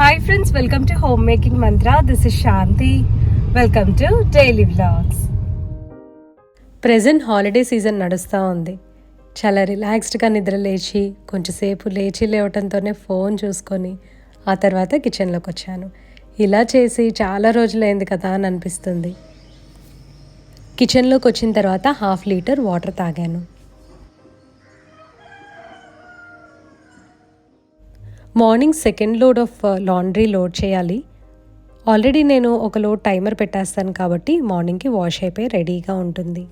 Hi friends welcome to home making mantra this is Shanti welcome to daily vlogs present holiday season నడుస్తూ ఉంది. చాలా రిలాక్స్డ్గా నిద్ర లేచి కొంచెంసేపు లేచి లేవటంతోనే ఫోన్ చూసుకొని ఆ తర్వాత కిచెన్లోకి వచ్చాను. ఇలా చేసి చాలా రోజులైంది కదా అని అనిపిస్తుంది. కిచెన్లోకి వచ్చిన తర్వాత హాఫ్ లీటర్ వాటర్ తాగాను. Morning second load of laundry load చేయాలి. ఆల్రెడీ నేను ఒక లోడ్ టైమర్ పెట్టేస్తాను కాబట్టి మార్నింగ్కి వాష్ అయిపోయి రెడీగా ఉంటుంది.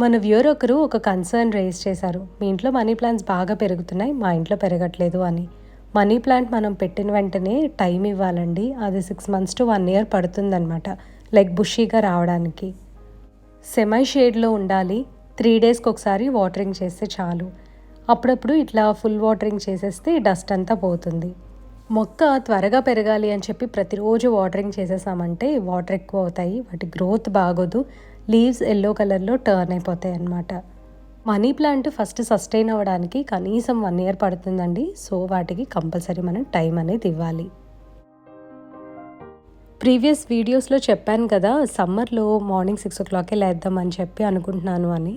మన వ్యూర్ ఒకరు ఒక కన్సర్న్ రేస్ చేశారు. మీ ఇంట్లో మనీ ప్లాంట్స్ బాగా పెరుగుతున్నాయి మా ఇంట్లో పెరగట్లేదు అని. మనీ ప్లాంట్ మనం పెట్టిన వెంటనే టైం ఇవ్వాలండి. అది six months to one year పడుతుందనమాట like బుషీగా రావడానికి. సెమై షేడ్లో ఉండాలి. త్రీ డేస్కి ఒకసారి వాటరింగ్ చేస్తే చాలు. అప్పుడప్పుడు ఇట్లా ఫుల్ వాటరింగ్ చేసేస్తే డస్ట్ అంతా పోతుంది. మొక్క త్వరగా పెరగాలి అని చెప్పి ప్రతిరోజు వాటరింగ్ చేసేసామంటే వాటర్ ఎక్కువ అవుతాయి వాటి గ్రోత్ బాగోదు లీవ్స్ ఎల్లో కలర్లో టర్న్ అయిపోతాయి అన్నమాట. మనీ ప్లాంట్ ఫస్ట్ సస్టైన్ అవ్వడానికి కనీసం వన్ ఇయర్ పడుతుందండి సో వాటికి కంపల్సరీ మనం టైం అనేది ఇవ్వాలి. ప్రీవియస్ వీడియోస్లో చెప్పాను కదా సమ్మర్లో మార్నింగ్ సిక్స్ ఓ క్లాకే లేద్దామని చెప్పి అనుకుంటున్నాను అని.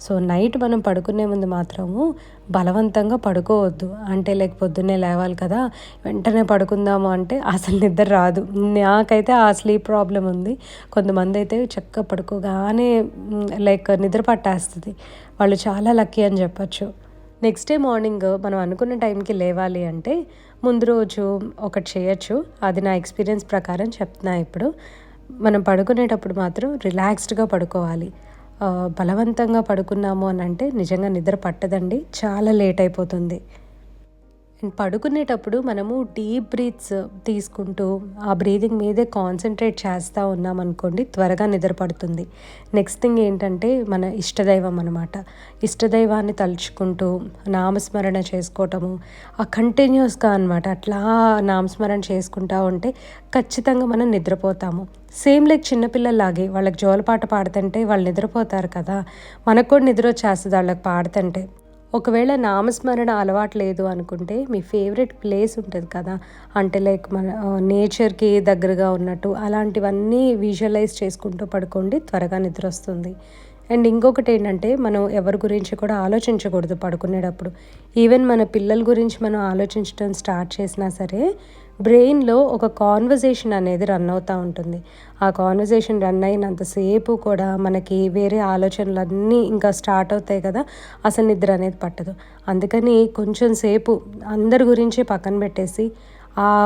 సో నైట్ మనం పడుకునే ముందు మాత్రము బలవంతంగా పడుకోవద్దు. అంటే లేక పొద్దున్నే లేవాలి కదా వెంటనే పడుకుందాము అంటే అసలు నిద్ర రాదు. నాకైతే ఆ స్లీప్ ప్రాబ్లం ఉంది. కొంతమంది అయితే చక్కగా పడుకోగానే లైక్ నిద్ర పట్టేస్తుంది. వాళ్ళు చాలా లక్కీ అని చెప్పచ్చు. నెక్స్ట్ డే మార్నింగ్ మనం అనుకున్న టైంకి లేవాలి అంటే ముందు రోజు ఒకటి చేయొచ్చు. అది నా ఎక్స్పీరియన్స్ ప్రకారం చెప్తున్నా ఇప్పుడు. మనం పడుకునేటప్పుడు మాత్రం రిలాక్స్డ్గా పడుకోవాలి. బలవంతంగా పడుకున్నాము అని అంటే నిజంగా నిద్ర పట్టదండి. చాలా లేట్ అయిపోతుంది. పడుకునేటప్పుడు మనము డీప్ బ్రీత్స్ తీసుకుంటూ ఆ బ్రీదింగ్ మీదే కాన్సన్ట్రేట్ చేస్తూ ఉన్నాం అనుకోండి త్వరగా నిద్రపడుతుంది. నెక్స్ట్ థింగ్ ఏంటంటే మన ఇష్టదైవం అనమాట ఇష్టదైవాన్ని తలుచుకుంటూ నామస్మరణ చేసుకోవటము ఆ కంటిన్యూస్గా అనమాట అట్లా నామస్మరణ చేసుకుంటా ఉంటే ఖచ్చితంగా మనం నిద్రపోతాము. సేమ్ లైక్ చిన్నపిల్లలాగే వాళ్ళకి జోలపాట పాడుతుంటే వాళ్ళు నిద్రపోతారు కదా మనకు కూడా నిద్ర వచ్చేస్తుంది వాళ్ళకి పాడుతుంటే. ఒకవేళ నామస్మరణ అలవాటు లేదు అనుకుంటే మీ ఫేవరెట్ ప్లేస్ ఉంటుంది కదా. అంటే లైక్ మన నేచర్కి దగ్గరగా ఉన్నట్టు అలాంటివన్నీ విజువలైజ్ చేసుకుంటూ పడుకోండి త్వరగా నిద్ర వస్తుంది. అండ్ ఇంకొకటి ఏంటంటే మనం ఎవరి గురించి కూడా ఆలోచించకూడదు పడుకునేటప్పుడు. ఈవెన్ మన పిల్లల గురించి మనం ఆలోచించడం స్టార్ట్ చేసినా సరే బ్రెయిన్లో ఒక కాన్వర్జేషన్ అనేది రన్ అవుతూ ఉంటుంది. ఆ కాన్వర్జేషన్ రన్ అయినంతసేపు కూడా మనకి వేరే ఆలోచనలన్నీ ఇంకా స్టార్ట్ అవుతాయి కదా అసలు నిద్ర అనేది పట్టదు. అందుకని కొంచెం సేపు అందరి గురించి పక్కన పెట్టేసి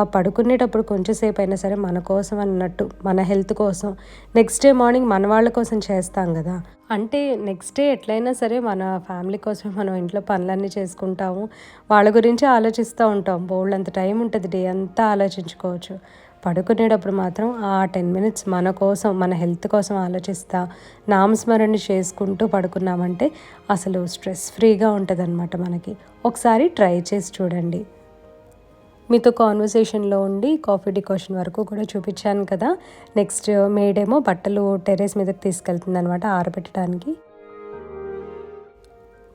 పడుకునేటప్పుడు కొంచెంసేపు అయినా సరే మన కోసం అన్నట్టు మన హెల్త్ కోసం. నెక్స్ట్ డే మార్నింగ్ మన వాళ్ళ కోసం చేస్తాం కదా. అంటే నెక్స్ట్ డే ఎట్లయినా సరే మన ఫ్యామిలీ కోసం మనం ఇంట్లో పనులన్నీ చేసుకుంటాము. వాళ్ళ గురించి ఆలోచిస్తూ ఉంటాం. బోల్డ్ అంత టైం ఉంటుంది డే అంతా ఆలోచించుకోవచ్చు. పడుకునేటప్పుడు మాత్రం ఆ టెన్ మినిట్స్ మన కోసం మన హెల్త్ కోసం ఆలోచిస్తా నామస్మరణ చేసుకుంటూ పడుకున్నామంటే అసలు స్ట్రెస్ ఫ్రీగా ఉంటుంది మనకి. ఒకసారి ట్రై చేసి చూడండి. మీతో కాన్వర్సేషన్లో ఉండి కాఫీ డికాషన్ వరకు కూడా చూపించాను కదా. నెక్స్ట్ మేడేమో uh, బట్టలు టెర్రస్ మీదకి తీసుకెళ్తుంది అనమాట ఆరబెట్టడానికి.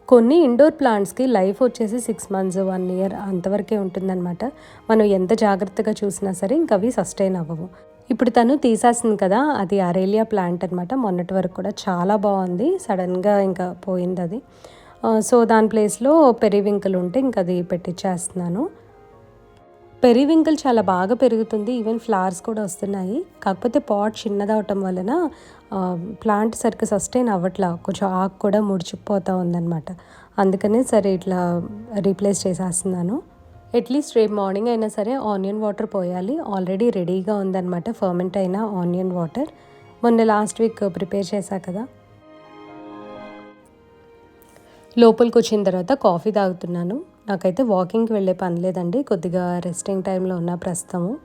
కొన్ని ఇండోర్ ప్లాంట్స్కి లైఫ్ వచ్చేసి సిక్స్ మంత్స్ వన్ ఇయర్ అంతవరకే ఉంటుందన్నమాట. మనం ఎంత జాగ్రత్తగా చూసినా సరే ఇంక అవి సస్టైన్ అవ్వవు. ఇప్పుడు తను తీసేస్తుంది కదా అది అరేలియా ప్లాంట్ అనమాట మొన్నటి వరకు కూడా చాలా బాగుంది. సడన్గా ఇంకా పోయింది అది. Uh, సో దాని ప్లేస్లో పెరివింకలు ఉంటే ఇంకా అది పెట్టించేస్తున్నాను పెరివింకల్ చాలా బాగా పెరుగుతుంది. ఈవెన్ ఫ్లవర్స్ కూడా వస్తున్నాయి. కాకపోతే పాట్ చిన్నదవటం వలన ప్లాంట్ సరిగ్గా సస్టైన్ అవ్వట్లా. కొంచెం ఆకు కూడా ముడిచిపోతూ ఉందన్నమాట. అందుకనే సరే ఇట్లా రీప్లేస్ చేసేస్తున్నాను. అట్లీస్ట్ రేపు మార్నింగ్ అయినా సరే ఆనియన్ వాటర్ పోయాలి. ఆల్రెడీ రెడీగా ఉందన్నమాట. ఫర్మెంట్ అయిన ఆనియన్ వాటర్ మొన్న లాస్ట్ వీక్ ప్రిపేర్ చేశా కదా. లోపలికి వచ్చిన తర్వాత కాఫీ తాగుతున్నాను. నాకైతే వాకింగ్కి వెళ్ళే పని లేదండి. కొద్దిగా రెస్టింగ్ టైంలో ఉన్న ప్రస్తుతము.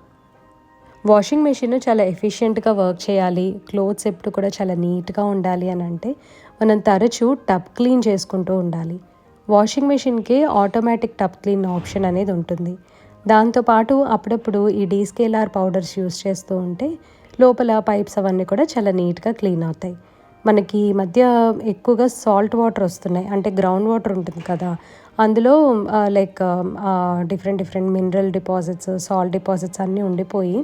వాషింగ్ మెషిన్ చాలా ఎఫిషియెంట్గా వర్క్ చేయాలి. క్లోత్స్ ఎప్పుడు కూడా చాలా నీట్గా ఉండాలి అని అంటే మనం తరచూ టబ్ క్లీన్ చేసుకుంటూ ఉండాలి. వాషింగ్ మెషిన్కి ఆటోమేటిక్ టబ్ క్లీన్ ఆప్షన్ అనేది ఉంటుంది. దాంతోపాటు అప్పుడప్పుడు ఈ డీస్కేలార్ పౌడర్స్ యూస్ చేస్తూ ఉంటే లోపల పైప్స్ అవన్నీ కూడా చాలా నీట్గా క్లీన్ అవుతాయి. మనకి ఈ మధ్య ఎక్కువగా సాల్ట్ వాటర్ వస్తున్నాయి. అంటే గ్రౌండ్ వాటర్ ఉంటుంది కదా. అందులో like different different mineral deposits salt deposits అన్నీ ఉండిపోయి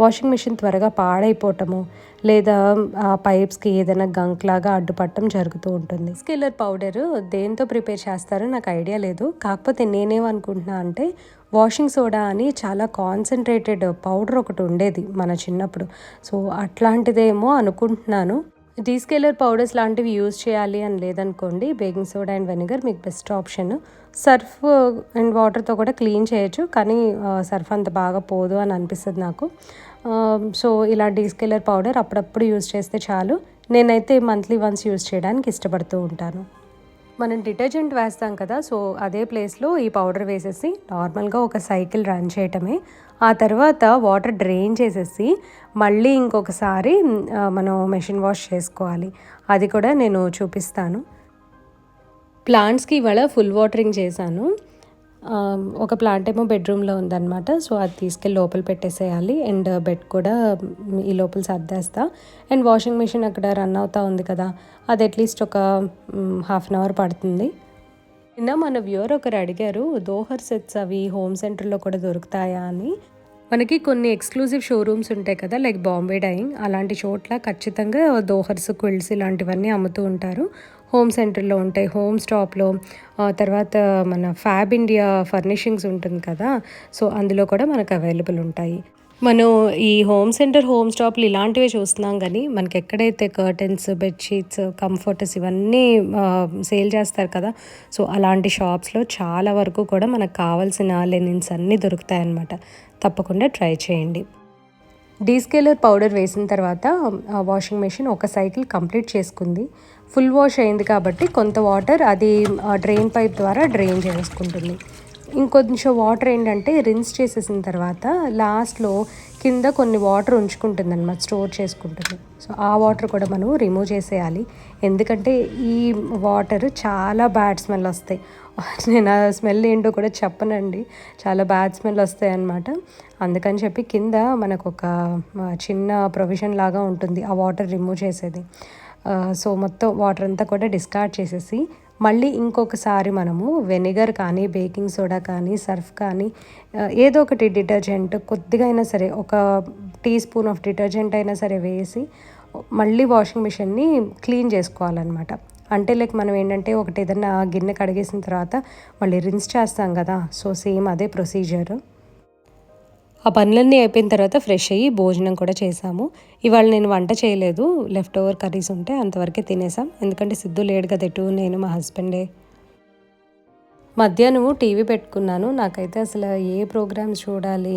వాషింగ్ మిషన్ త్వరగా పాడైపోవటము లేదా ఆ పైప్స్కి ఏదైనా గంక్ లాగా అడ్డుపట్టడం జరుగుతూ ఉంటుంది. స్కిల్లర్ పౌడర్ దేంతో ప్రిపేర్ చేస్తారో నాకు ఐడియా లేదు. కాకపోతే నేనేమనుకుంటున్నా అంటే వాషింగ్ సోడా అని చాలా కాన్సన్ట్రేటెడ్ పౌడర్ ఒకటి ఉండేది మన చిన్నప్పుడు. సో అట్లాంటిదేమో అనుకుంటున్నాను. డీస్కేలర్ పౌడర్స్ లాంటివి యూజ్ చేయాలి అని లేదనుకోండి బేకింగ్ సోడా అండ్ వెనిగర్ మీకు బెస్ట్ ఆప్షన్. సర్ఫ్ అండ్ వాటర్తో కూడా క్లీన్ చేయొచ్చు కానీ సర్ఫ్ అంత బాగా పోదు అని అనిపిస్తుంది నాకు. సో ఇలా డీస్కేలర్ పౌడర్ అప్పుడప్పుడు యూజ్ చేస్తే చాలు. నేనైతే మంత్లీ వన్స్ యూజ్ చేయడానికి ఇష్టపడుతూ ఉంటాను. మనం డిటర్జెంట్ వేస్తాం కదా సో అదే ప్లేస్లో ఈ పౌడర్ వేసేసి నార్మల్గా ఒక సైకిల్ రన్ చేయటమే. ఆ తర్వాత వాటర్ డ్రైన్ చేసేసి మళ్ళీ ఇంకొకసారి మనం మెషిన్ వాష్ చేసుకోవాలి. అది కూడా నేను చూపిస్తాను. ప్లాంట్స్కి ఇవాళ ఫుల్ వాటరింగ్ చేశాను. ఒక ప్లాంట్ ఏమో బెడ్రూమ్లో ఉందన్నమాట. సో అది తీసుకెళ్ళి లోపల పెట్టేసేయాలి. అండ్ బెడ్ కూడా ఈ లోపల సర్దేస్తా. అండ్ వాషింగ్ మిషన్ అక్కడ రన్ అవుతూ ఉంది కదా. అది అట్లీస్ట్ ఒక హాఫ్ అన్ అవర్ పడుతుంది. నిన్న మన వ్యూవర్ ఒకరు అడిగారు దోహర్ సెట్స్ అవి హోమ్ సెంటర్లో కూడా దొరుకుతాయా? అని. మనకి కొన్ని ఎక్స్క్లూజివ్ షోరూమ్స్ ఉంటాయి కదా లైక్ బాంబే డైయింగ్. అలాంటి చోట్ల ఖచ్చితంగా దోహర్స్ క్విల్స్ ఇలాంటివన్నీ అమ్ముతూ ఉంటారు. హోమ్ సెంటర్లో ఉంటాయి హోమ్ స్టాప్లో. తర్వాత మన ఫ్యాబ్ ఇండియా ఫర్నిషింగ్స్ ఉంటుంది కదా సో అందులో కూడా మనకు అవైలబుల్ ఉంటాయి. మనం ఈ హోమ్ సెంటర్ హోమ్ స్టాప్లు ఇలాంటివే చూస్తున్నాం కానీ మనకి ఎక్కడైతే కర్టెన్స్ బెడ్షీట్స్ కంఫర్టర్స్ ఇవన్నీ సేల్ చేస్తారు కదా సో అలాంటి షాప్స్లో చాలా వరకు కూడా మనకు కావాల్సిన లెనిన్స్ అన్నీ దొరుకుతాయి అన్నమాట తప్పకుండా ట్రై చేయండి. డీస్కేలర్ పౌడర్ వేసిన తర్వాత వాషింగ్ మెషిన్ ఒక సైకిల్ కంప్లీట్ చేసుకుంది. ఫుల్ వాష్ అయింది కాబట్టి కొంత వాటర్ అది డ్రైన్ పైప్ ద్వారా డ్రైన్ చేసుకుంటుంది. ఇంకొంచెం వాటర్ ఏంటంటే రిన్స్ చేసేసిన తర్వాత లాస్ట్లో కింద కొన్ని వాటర్ ఉంచుకుంటుంది అనమాట స్టోర్ చేసుకుంటుంది. సో ఆ వాటర్ కూడా మనం రిమూవ్ చేసేయాలి. ఎందుకంటే ఈ వాటర్ చాలా బ్యాడ్ స్మెల్ వస్తాయి. నేను ఆ స్మెల్ ఏంటో కూడా చెప్పనండి. చాలా బ్యాడ్ స్మెల్ వస్తాయి అనమాట అందుకని చెప్పి కింద మనకు ఒక చిన్న ప్రొవిజన్ లాగా ఉంటుంది ఆ వాటర్ రిమూవ్ చేసేది. సో మొత్తం వాటర్ అంతా కూడా డిస్కార్డ్ చేసేసి మళ్ళీ ఇంకొకసారి మనము వెనిగర్ కానీ బేకింగ్ సోడా కానీ సర్ఫ్ కానీ ఏదో ఒకటి డిటర్జెంట్ కొద్దిగా అయినా సరే ఒక టీ స్పూన్ ఆఫ్ డిటర్జెంట్ అయినా సరే వేసి మళ్ళీ వాషింగ్ మిషన్ని క్లీన్ చేసుకోవాలన్నమాట. అంటే లైక్ మనం ఏంటంటే ఒకటి ఏదన్నా గిన్నె కడిగేసిన తర్వాత మళ్ళీ రిన్స్ చేస్తాం కదా సో సేమ్ అదే ప్రొసీజర్. ఆ పనులన్నీ అయిపోయిన తర్వాత ఫ్రెష్ అయ్యి భోజనం కూడా చేసాము ఇవాళ నేను వంట చేయలేదు. లెఫ్ట్ ఓవర్ కర్రీస్ ఉంటే అంతవరకే తినేసాం ఎందుకంటే సిద్ధు లేడు కదా ఎటు? నేను మా హస్బెండే మధ్యాహ్నం టీవీ పెట్టుకున్నాను. నాకైతే అసలు ఏ ప్రోగ్రామ్స్ చూడాలి?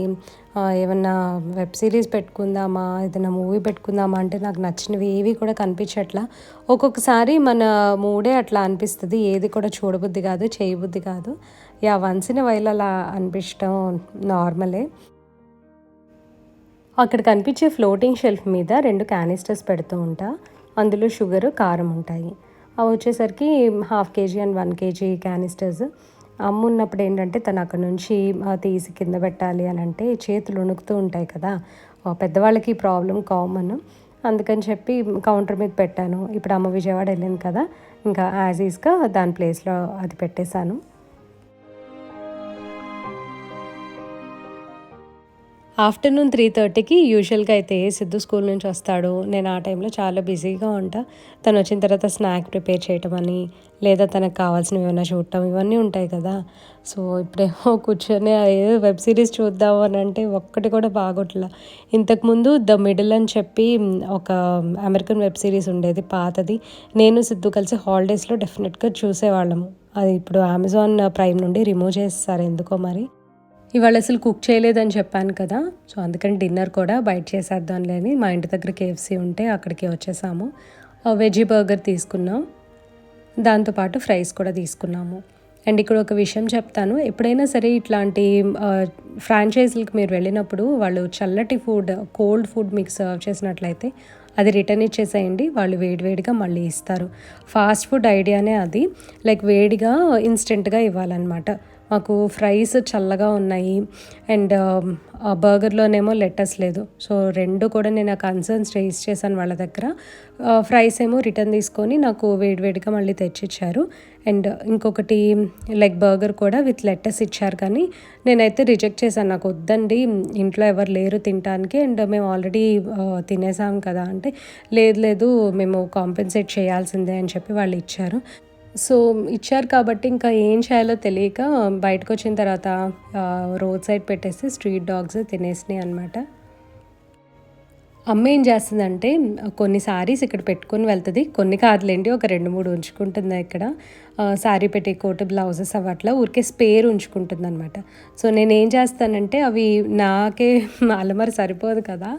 ఏమన్నా వెబ్ సిరీస్ పెట్టుకుందామా? ఏదైనా మూవీ పెట్టుకుందామా? అంటే నాకు నచ్చినవి ఏవి కూడా కనిపించట్లా. ఒక్కొక్కసారి మన మూడే అట్లా అనిపిస్తుంది. ఏది కూడా చూడబుద్ధి కాదు చేయబుద్ధి కాదు. యా వన్స్ ఇన్ వైల్ అలా అనిపించడం నార్మలే. అక్కడ కనిపించే ఫ్లోటింగ్ షెల్ఫ్ మీద రెండు క్యానిస్టర్స్ పెడుతూ ఉంటా. అందులో షుగర్ కారం ఉంటాయి. అవి వచ్చేసరికి half kg and one kg canisters అమ్మున్నప్పుడు ఏంటంటే తను అక్కడ నుంచి తీసి కింద పెట్టాలి అని అంటే చేతులు ఉణుకుతూ ఉంటాయి కదా. పెద్దవాళ్ళకి ప్రాబ్లం కామన్ అందుకని చెప్పి కౌంటర్ మీద పెట్టాను. ఇప్పుడు అమ్మ విజయవాడ వెళ్ళింది కదా. ఇంకా యాజ్ ఈజ్గా దాని ప్లేస్లో అది పెట్టేశాను. ఆఫ్టర్నూన్ త్రీ థర్టీకి యూజువల్గా అయితే సిద్ధు స్కూల్ నుంచి వస్తాడు. నేను ఆ టైంలో చాలా బిజీగా ఉంటా. తను వచ్చిన తర్వాత స్నాక్ ప్రిపేర్ చేయటం అని లేదా తనకు కావాల్సినవి ఏమైనా చూడటం ఇవన్నీ ఉంటాయి కదా. సో ఇప్పుడేమో కూర్చొని ఏదో వెబ్ సిరీస్ చూద్దాం అని అంటే ఒక్కటి కూడా బాగోట్లా. ఇంతకుముందు ద మిడిల్ అని చెప్పి ఒక అమెరికన్ వెబ్ సిరీస్ ఉండేది పాతది. నేను సిద్ధు కలిసి హాలిడేస్లో డెఫినెట్గా చూసేవాళ్ళము. అది ఇప్పుడు అమెజాన్ ప్రైమ్ నుండి రిమూవ్ చేస్తారు ఎందుకో మరి? ఇవాళ అసలు కుక్ చేయలేదని చెప్పాను కదా. సో అందుకని డిన్నర్ కూడా బయట చేసేద్దాం లేని మా ఇంటి దగ్గర కేఎఫ్సీ ఉంటే అక్కడికి వచ్చేసాము. వెజీ బర్గర్ తీసుకున్నాం. దాంతోపాటు ఫ్రైస్ కూడా తీసుకున్నాము. అండ్ ఇక్కడ ఒక విషయం చెప్తాను. ఎప్పుడైనా సరే ఇట్లాంటి ఫ్రాంచైజీలకు మీరు వెళ్ళినప్పుడు వాళ్ళు చల్లటి ఫుడ్ కోల్డ్ ఫుడ్ మీకు సర్వ్ చేసినట్లయితే అది రిటర్న్ ఇచ్చేసేయండి. వాళ్ళు వేడివేడిగా మళ్ళీ ఇస్తారు. ఫాస్ట్ ఫుడ్ ఐడియానే అది. లైక్ వేడిగా ఇన్స్టెంట్గా ఇవ్వాలన్నమాట. మాకు ఫ్రైస్ చల్లగా ఉన్నాయి. అండ్ um, బర్గర్లోనేమో లెటర్స్ లేదు. సో రెండు కూడా నేను ఆ కన్సర్న్స్ రేస్ చేశాను వాళ్ళ దగ్గర. ఫ్రైస్ ఏమో రిటర్న్ తీసుకొని నాకు వేడివేడిగా మళ్ళీ తెచ్చిచ్చారు. అండ్ ఇంకొకటి లైక్ బర్గర్ కూడా విత్ లెటర్స్ ఇచ్చారు కానీ నేనైతే రిజెక్ట్ చేశాను. నాకు వద్దండి ఇంట్లో ఎవరు లేరు తినడానికి అండ్ మేము ఆల్రెడీ తినేసాం కదా అంటే లేదు లేదు మేము కాంపెన్సేట్ చేయాల్సిందే అని చెప్పి వాళ్ళు ఇచ్చారు. సో ఇచ్చారు కాబట్టి ఇంకా ఏం చేయాలో తెలియక బయటకు వచ్చిన తర్వాత రోడ్ సైడ్ పెట్టేసి స్ట్రీట్ డాగ్స్ తినేసినాయి అనమాట అమ్మ ఏం చేస్తుందంటే కొన్ని శారీస్ ఇక్కడ పెట్టుకొని వెళ్తుంది. కొన్ని కాదులేండి ఒక రెండు మూడు ఉంచుకుంటుంది ఇక్కడ. శారీ పెట్టే కోట్ బ్లౌజెస్ అవి అట్లా ఊరికే స్పేర్ ఉంచుకుంటుంది అనమాట సో నేను ఏం చేస్తానంటే అవి నాకే అలమర సరిపోదు కదా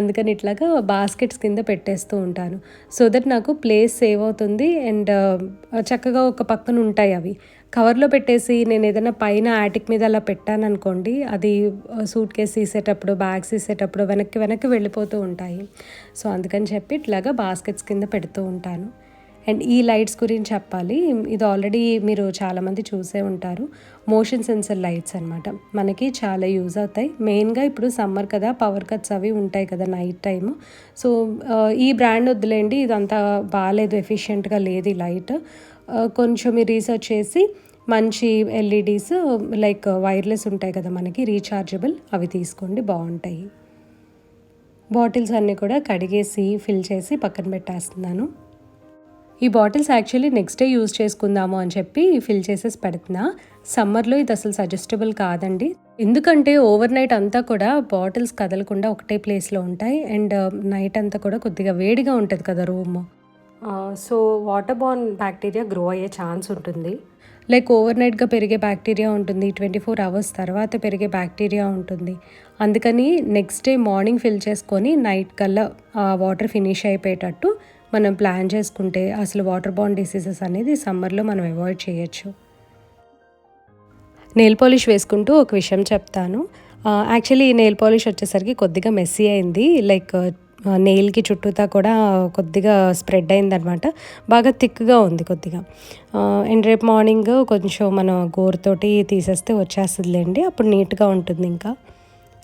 అందుకని ఇట్లాగా బాస్కెట్స్ కింద పెట్టేస్తూ ఉంటాను. సో దట్ నాకు ప్లేస్ సేవ్ అవుతుంది. అండ్ చక్కగా ఒక పక్కన ఉంటాయి అవి. కవర్లో పెట్టేసి నేను ఏదైనా పైన యాటిక్ మీద అలా పెట్టాను అనుకోండి అది సూట్ కేస్ తీసేటప్పుడు బ్యాగ్స్ తీసేటప్పుడు వెనక్కి వెనక్కి వెళ్ళిపోతూ ఉంటాయి. సో అందుకని చెప్పి ఇట్లాగా బాస్కెట్స్ కింద పెడుతూ ఉంటాను. అండ్ ఈ లైట్స్ గురించి చెప్పాలి ఇది ఆల్రెడీ మీరు చాలామంది చూసే ఉంటారు. మోషన్ సెన్సర్ లైట్స్ అనమాట మనకి చాలా యూజ్ అవుతాయి. మెయిన్గా ఇప్పుడు సమ్మర్ కదా పవర్ కట్స్ అవి ఉంటాయి కదా నైట్ టైము. సో ఈ బ్రాండ్ వద్దులేండి ఇదంతా బాగాలేదు ఎఫిషియెంట్గా లేదు ఈ లైట్. కొంచెం రీసెర్చ్ చేసి మంచి ఎల్ఈడీస్ లైక్ వైర్లెస్ ఉంటాయి కదా మనకి రీఛార్జబుల్ అవి తీసుకోండి బాగుంటాయి. బాటిల్స్ అన్నీ కూడా కడిగేసి ఫిల్ చేసి పక్కన పెట్టేస్తున్నాను. ఈ bottles actually next day use చేసుకుందాము అని చెప్పి ఫిల్ చేసేసి పెడుతున్నా. సమ్మర్లో ఇది అసలు సజెస్టబుల్ కాదండి. ఎందుకంటే ఓవర్ నైట్ అంతా కూడా బాటిల్స్ కదలకుండా ఒకటే ప్లేస్లో ఉంటాయి. అండ్ నైట్ uh, అంతా కూడా కొద్దిగా వేడిగా ఉంటుంది కదా రూమ్ సో వాటర్ బాన్ బ్యాక్టీరియా గ్రో అయ్యే ఛాన్స్ ఉంటుంది. లైక్ ఓవర్ నైట్గా పెరిగే బ్యాక్టీరియా ఉంటుంది. ట్వంటీ ఫోర్ అవర్స్ తర్వాత పెరిగే బ్యాక్టీరియా ఉంటుంది. అందుకని నెక్స్ట్ డే మార్నింగ్ ఫిల్ చేసుకొని నైట్ కల్లా ఆ వాటర్ ఫినిష్ అయిపోయేటట్టు మనం ప్లాన్ చేసుకుంటే అసలు వాటర్ బాన్ డిసీజెస్ అనేది సమ్మర్లో మనం అవాయిడ్ చేయొచ్చు. నెయిల్ పాలిష్ వేసుకుంటూ ఒక విషయం చెప్తాను. యాక్చువల్లీ ఈ నెయిల్ పాలిష్ వచ్చేసరికి కొద్దిగా మెస్సీ అయింది. లైక్ నెయిల్కి చుట్టూతా కూడా కొద్దిగా స్ప్రెడ్ అయిందనమాట బాగా థిక్గా ఉంది కొద్దిగా. అండ్ రేపు మార్నింగ్ కొంచెం మనం గోరుతోటి తీసేస్తే వచ్చేస్తుందిలేండి. అప్పుడు నీట్గా ఉంటుంది ఇంకా.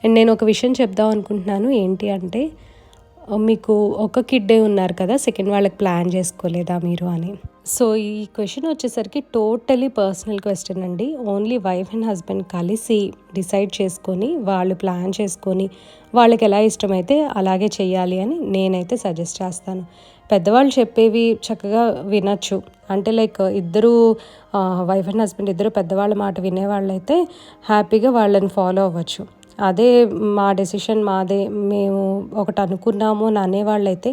అండ్ నేను ఒక విషయం చెప్దాం అనుకుంటున్నాను. ఏంటి అంటే మీకు ఒక కిడ్డే ఉన్నారు కదా సెకండ్ వాళ్ళకి ప్లాన్ చేసుకోలేదా మీరు అని. సో ఈ క్వశ్చన్ వచ్చేసరికి టోటలీ పర్సనల్ క్వశ్చన్ అండి. ఓన్లీ వైఫ్ అండ్ హస్బెండ్ కలిసి డిసైడ్ చేసుకొని వాళ్ళు ప్లాన్ చేసుకొని వాళ్ళకి ఎలా ఇష్టమైతే అలాగే చేయాలి అని నేనైతే సజెస్ట్ చేస్తాను. పెద్దవాళ్ళు చెప్పేవి చక్కగా వినొచ్చు. అంటే లైక్ ఇద్దరు వైఫ్ అండ్ హస్బెండ్ ఇద్దరు పెద్దవాళ్ళ మాట వినేవాళ్ళైతే హ్యాపీగా వాళ్ళని ఫాలో అవ్వచ్చు. అదే మా డెసిషన్ మాదే మేము ఒకటి అనుకున్నాము అని అనేవాళ్ళైతే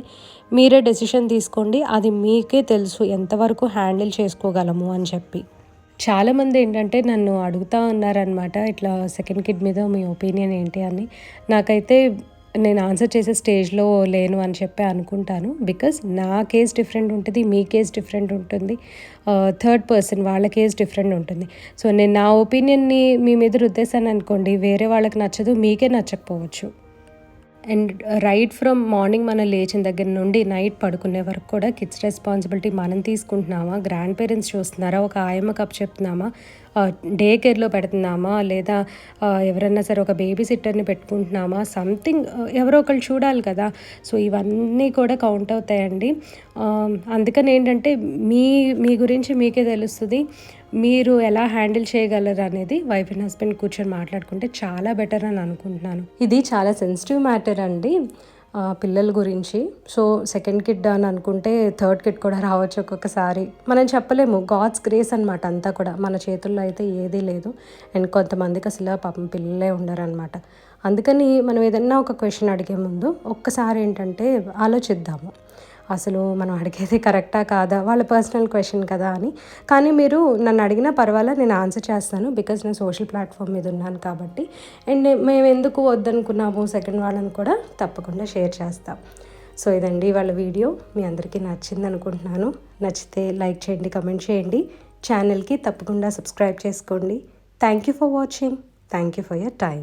మీరే డెసిషన్ తీసుకోండి. అది మీకే తెలుసు ఎంతవరకు హ్యాండిల్ చేసుకోగలము అని చెప్పి. చాలామంది ఏంటంటే నన్ను అడుగుతూ ఉన్నారనమాట ఇట్లా సెకండ్ కిడ్ మీద మీ ఒపీనియన్ ఏంటి అని. నాకైతే నేను ఆన్సర్ చేసే స్టేజ్లో లేను అని చెప్పి అనుకుంటాను. బికాస్ నా కేస్ డిఫరెంట్ ఉంటుంది మీ కేస్ డిఫరెంట్ ఉంటుంది. థర్డ్ పర్సన్ వాళ్ళ కేస్ డిఫరెంట్ ఉంటుంది. సో నేను నా ఒపీనియన్ని మీ మీద రుద్దేశాను అనుకోండి. వేరే వాళ్ళకి నచ్చదు మీకే నచ్చకపోవచ్చు. అండ్ రైట్ ఫ్రమ్ మార్నింగ్ మనం లేచిన దగ్గర నుండి నైట్ పడుకునే వరకు కూడా కిడ్స్ రెస్పాన్సిబిలిటీ మనం తీసుకుంటున్నామా? గ్రాండ్ పేరెంట్స్ చూస్తున్నారా? ఒక ఆయమ్మ కప్ చెప్తున్నామా? డే కేర్లో పెడుతున్నామా? లేదా ఎవరైనా సరే ఒక బేబీ సిట్టర్ని పెట్టుకుంటున్నామా? సంథింగ్ ఎవరో ఒకళ్ళు చూడాలి కదా. సో ఇవన్నీ కూడా కౌంట్ అవుతాయండి. అందుకని ఏంటంటే మీ మీ గురించి మీకే తెలుస్తుంది. మీరు ఎలా హ్యాండిల్ చేయగలరు అనేది వైఫ్ అండ్ హస్బెండ్ కూర్చొని మాట్లాడుకుంటే చాలా బెటర్ అని అనుకుంటున్నాను. ఇది చాలా సెన్సిటివ్ మ్యాటర్ అండి. పిల్లల గురించి. సో సెకండ్ కిడ్ అని అనుకుంటే థర్డ్ కిడ్ కూడా రావచ్చు ఒక్కొక్కసారి. మనం చెప్పలేము గాడ్స్ గ్రేస్ అనమాట అంతా కూడా. మన చేతుల్లో అయితే ఏదీ లేదు. అండ్ కొంతమందికి అసలు పాపం పిల్లలే ఉండరనమాట అందుకని మనం ఏదన్నా ఒక క్వశ్చన్ అడిగే ముందు ఒక్కసారి ఏంటంటే ఆలోచిద్దాము. అసలు మనం అడిగేది కరెక్టా కాదా? వాళ్ళ పర్సనల్ క్వశ్చన్ కదా అని. కానీ మీరు నన్ను అడిగినా పర్వాలా నేను ఆన్సర్ చేస్తాను బికాజ్ నేను సోషల్ ప్లాట్ఫామ్ మీద ఉన్నాను కాబట్టి. అండ్ మేము ఎందుకు వద్దనుకున్నాము సెకండ్ వాళ్ళని కూడా తప్పకుండా షేర్ చేస్తాం. సో ఇదండి వాళ్ళ వీడియో మీ అందరికీ నచ్చింది అనుకుంటున్నాను. నచ్చితే లైక్ చేయండి కమెంట్ చేయండి. ఛానల్కి తప్పకుండా సబ్స్క్రైబ్ చేసుకోండి. Thank you for watching thank you for your time